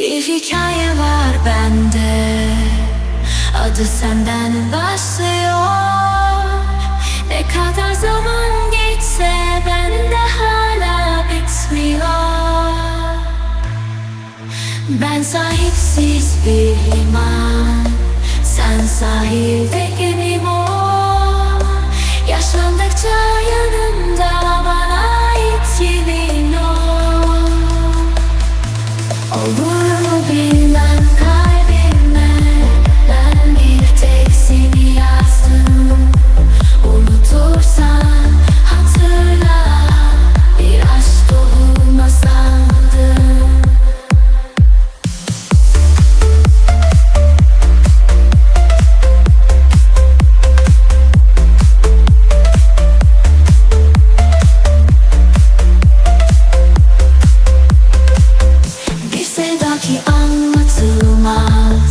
Bir hikaye var bende. Adı senden başlıyor. Ne kadar zaman geçse bende hala bitmiyor. Ben sahipsiz bir liman Sen sahilde I'll be mine. ki anlatılmaz.